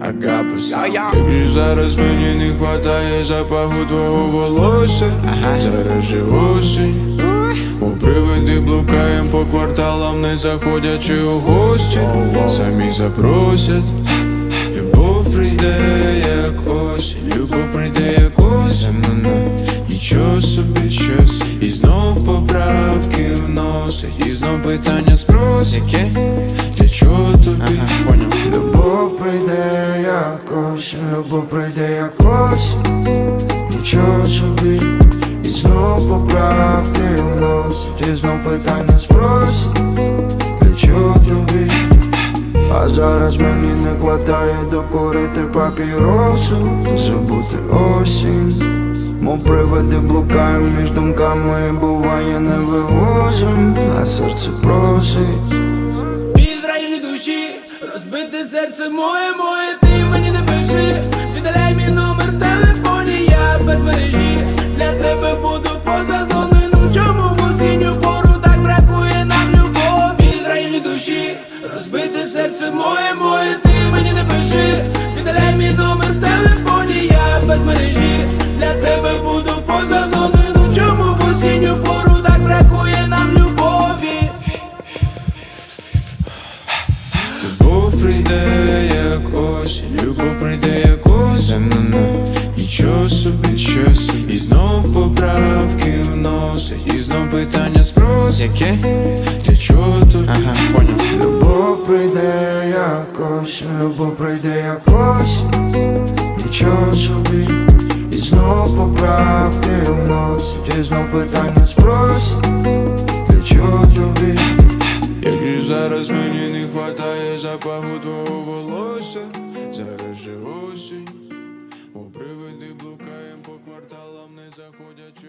Агапус. Я, я. Як зараз мені не хватає запаху твого волосся. Зараз же осінь. У привиди блукаєм по кварталам, не заходячи у гості. Самі запросять. Любов прийде як осінь, любов прийде як осінь. Нічого собі щось. І знов поправки вносить. І знов питання спросить Яке? Для чого тобі? Якось, любов прийде якось, нічого собі, і знов поправки вносить, і знов питання спросить, для чого тобі? А зараз мені не хватає докорити папіросу, забути осінь. Мов привиди блукаєм між думками, буває не вивозим, а серце просить. Розбите серце моє, моє, ти мені не пиши. Віддаляй мій номер в телефоні, я без мережі. Для тебе буду поза зоною, ну чому в осінню пору так бракує нам любові? Біль душі, розбите прийде як осінь, любов прийде як осінь Нічого собі щось І знов поправки вносить І знов питання спросить Яке? Для чого тобі? Ага, понял. Любов прийде якось, любов прийде якось, нічого собі, і знов поправки вносить, і знов питання спросить, не хватає запаху твого волосся. Зараз же осінь. У привиди блукаєм по кварталам, не заходячи